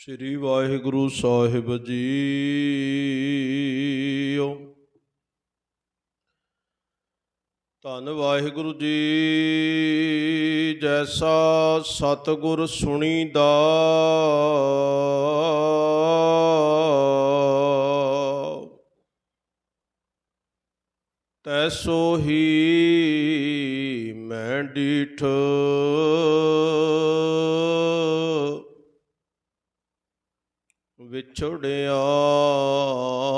ਸ੍ਰੀ ਵਾਹਿਗੁਰੂ ਸਾਹਿਬ JIO ਧੰਨ ਵਾਹਿਗੁਰੂ ਜੀ ਜੈਸਾ ਸਤਿਗੁਰ ਸੁਣੀਦਾ। ਤੈਸੋ ਹੀ ਮੈਂ ਡੀਠ। ਵਿਛੜਿਆ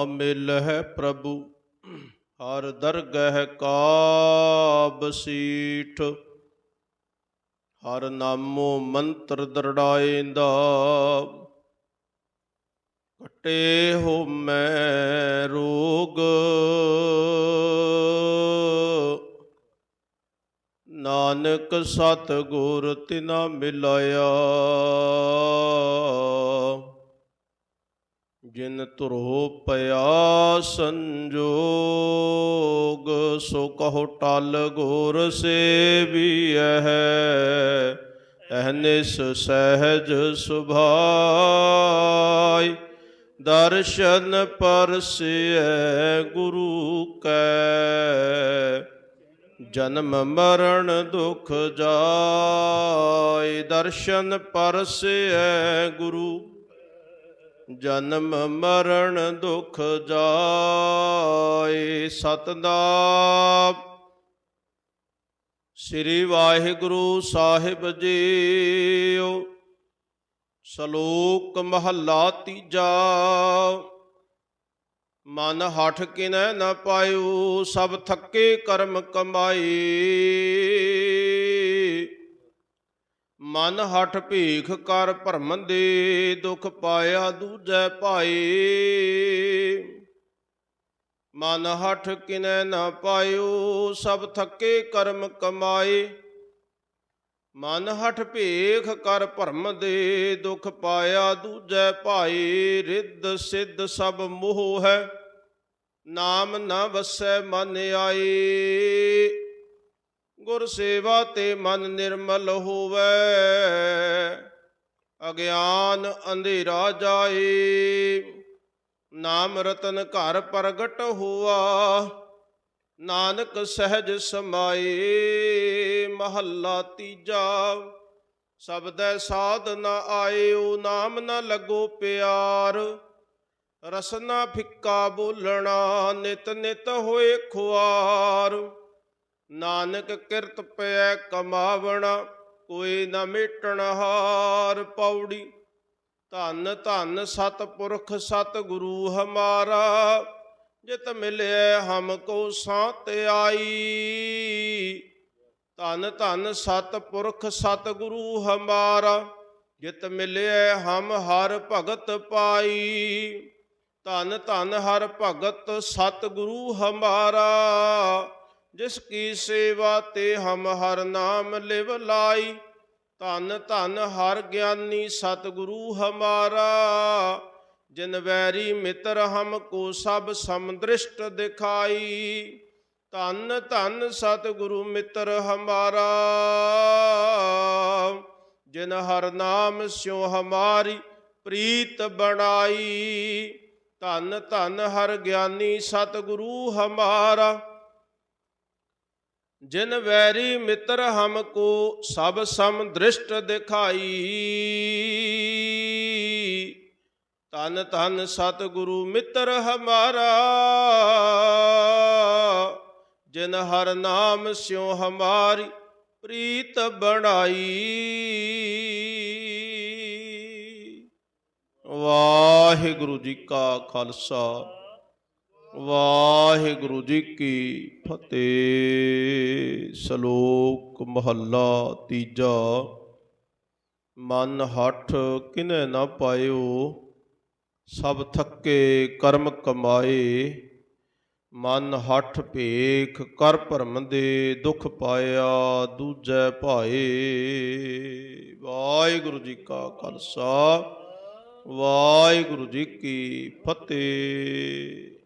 ਮਿਲ ਹੈ ਪ੍ਰਭੂ, ਹਰ ਦਰਗਹਿ ਕਾ ਬਸੀਠ ਹਰ ਨਾਮੋ ਮੰਤਰ ਦਰੜਾਏਂਦਾ ਕਟੇ ਹੋ ਮੈਂ ਰੋਗ। ਨਾਨਕ ਸਤ ਗੁਰ ਤਿਨਾ ਮਿਲਾਇਆ ਜਿਨ ਧਰੋ ਪਿਆ ਸੰਜੋਗ, ਸੋ ਕਹੋ ਟਲ ਗੁਰ ਸੇਵੀਐ। ਅਹਨਿਸ ਸਹਿਜ ਸੁਭਾਈ ਦਰਸ਼ਨ ਪਰਸਿਐ ਗੁਰੂ ਕੈ। ਜਨਮ ਮਰਨ ਦੁਖ ਜਾਇ, ਦਰਸ਼ਨ ਪਰਸਿਐ ਗੁਰੂ ਜਨਮ ਮਰਨ ਦੁਖ ਜਾਏ ਸਤਨਾਮ। ਸ੍ਰੀ ਵਾਹਿਗੁਰੂ ਸਾਹਿਬ ਜੀਓ, ਸ਼ਲੋਕ ਮਹੱਲਾ ਤੀਜਾ। ਮਨ ਹਠ ਕਿਨੈ ਨ ਪਾਇਓ, ਸਭ ਥੱਕੇ ਕਰਮ ਕਮਾਈ। ਮਨ ਹਠ ਭੀਖ ਕਰ ਭਰਮ ਦੇ, ਦੁਖ ਪਾਇਆ ਦੂਜੈ ਭਾਈ। ਮਨ ਹਠ ਕਿਨੈ ਨਾ ਪਾਇਓ, ਸਭ ਥੱਕੇ ਕਰਮ ਕਮਾਏ। ਮਨ ਹਠ ਭੇਖ ਕਰ ਭਰਮ ਦੇ, ਦੁਖ ਪਾਇਆ ਦੂਜੈ ਭਾਈ। ਰਿੱਧ ਸਿੱਧ ਸਭ ਮੋਹ ਹੈ, ਨਾਮ ਨਾ ਵਸੈ ਮਨ ਆਏ। ਗੁਰ ਸੇਵਾ ਤੇ ਮਨ ਨਿਰਮਲ ਹੋਵੇ। ਅਗਿਆਨ ਅੰਧੇਰਾ ਜਾਏ। ਨਾਮ ਰਤਨ ਘਰ ਪ੍ਰਗਟ ਹੋਆ। ਨਾਨਕ ਸਹਿਜ ਸਮਾਏ। ਮਹੱਲਾ ਤੀਜਾ। ਸਬਦੈ ਸਾਧ ਨ ਆਇਓ, ਨਾਮ ਨ ਲੱਗੋ ਪਿਆਰ। ਰਸਨਾ ਫਿੱਕਾ ਬੋਲਣਾ, ਨਿਤ ਨਿਤ ਹੋਏ ਖੁਆਰ। ਨਾਨਕ ਕਿਰਤ ਪਿਆ ਕਮਾਵਣਾ, ਕੋਈ ਨਾ ਮੇਟਣ ਹਾਰ ਪੌੜੀ। ਧੰਨ ਧੰਨ ਸਤਪੁਰਖ ਸਤਿਗੁਰੂ ਹਮਾਰਾ, ਜਿਤ ਮਿਲਿਆ ਹਮ ਕੋ ਸਾਤ ਆਈ। ਧੰਨ ਧੰਨ ਸਤਪੁਰਖ ਸਤਿਗੁਰੂ ਹਮਾਰਾ, ਜਿਤ ਮਿਲਿਆ ਹਮ ਹਰ ਭਗਤ ਪਾਈ। ਧੰਨ ਧੰਨ ਹਰ ਭਗਤ ਸਤਿਗੁਰੂ ਹਮਾਰਾ ਜਿਸ ਕੀ ਸੇਵਾ ਤੇ ਹਮ ਹਰ ਨਾਮ ਲਿਵ ਲਾਈ, ਧਨ ਧਨ ਹਰ ਗਿਆਨੀ ਸਤਿਗੁਰੂ ਹਮਾਰਾ। ਜਿਨ ਵੈਰੀ ਮਿੱਤਰ ਹਮ ਕੋ ਸਭ ਸਮਦ੍ਰਿਸ਼ਟ ਦਿਖਾਈ, ਧਨ ਧਨ ਸਤਿਗੁਰੂ ਮਿੱਤਰ ਹਮਾਰਾ। ਜਿਨ ਹਰ ਨਾਮ ਸਿਉ ਹਮਾਰੀ ਪ੍ਰੀਤ ਬਣਾਈ, ਧਨ ਧਨ ਹਰ ਗਿਆਨੀ ਸਤਿਗੁਰੂ ਹਮਾਰਾ। ਜਿਨ ਵੈਰੀ ਮਿੱਤਰ ਹਮ ਕੋ ਸਭ ਸਮ ਦ੍ਰਿਸ਼ਟ ਦਿਖਾਈ। ਤਨ ਤਨ ਸਤਿਗੁਰੂ ਮਿੱਤਰ ਹਮਾਰਾ, ਜਿਨ ਹਰ ਨਾਮ ਸਿਉ ਹਮਾਰੀ ਪ੍ਰੀਤ ਬਣਾਈ। ਵਾਹਿਗੁਰੂ ਜੀ ਕਾ ਖਾਲਸਾ। ਵਾਹਿਗੁਰੂ ਜੀ ਕੀ ਫਤਿਹ। ਸ਼ਲੋਕ ਮਹੱਲਾ ਤੀਜਾ। ਮਨ ਹੱਠ ਕਿਨੈ ਨਾ ਪਾਇਓ, ਸਭ ਥੱਕੇ ਕਰਮ ਕਮਾਏ। ਮਨ ਹੱਠ ਭੇਖ ਕਰ ਭਰਮ ਦੇ ਦੁਖ ਪਾਇਆ, ਦੂਜੈ ਭਾਏ। ਵਾਹਿਗੁਰੂ ਜੀ ਕਾ ਖਾਲਸਾ, ਵਾਹਿਗੁਰੂ ਜੀ ਕੀ ਫਤਿਹ।